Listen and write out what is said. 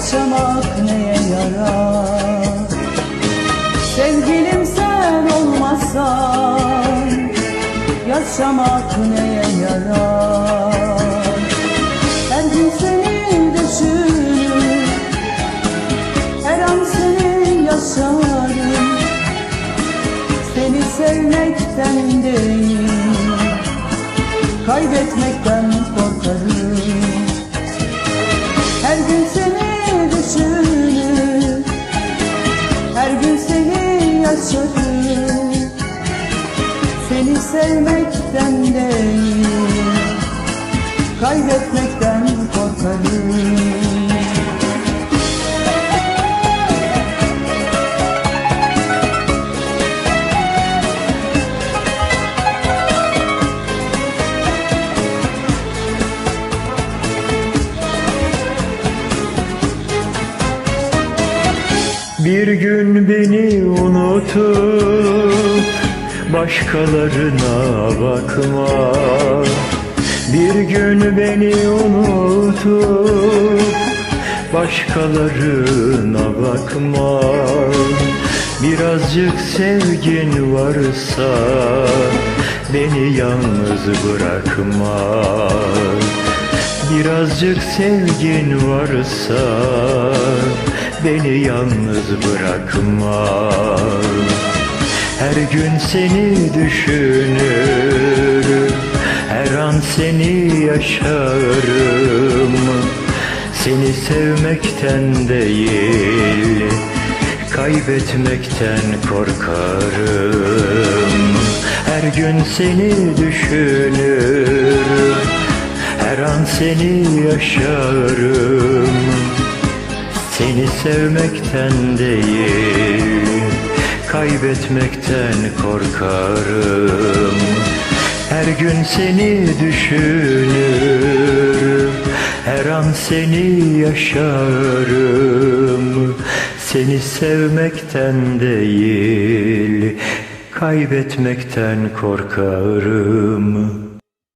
yaşamak neye yarar? Sevgilim sen olmazsan yaşamak neye yarar? Her gün seni düşünür her an seni yaşarım. Seni sevmekten değil Kaybetmekten korkarım seni yaşarım Seni sevmekten değil Kaybetmekten korkarım Bir gün beni unutup başkalarına bakma. Bir gün beni unutup başkalarına bakma. Birazcık sevgin varsa beni yalnız bırakma. Birazcık sevgin varsa beni yalnız bırakma Her gün seni düşünürüm. Her an seni yaşarım. Seni sevmekten değil Kaybetmekten korkarım. Her gün seni düşünürüm. Her an seni yaşarım Seni sevmekten değil Kaybetmekten korkarım. Her gün seni düşünürüm Her an seni yaşarım. Seni sevmekten değil Kaybetmekten korkarım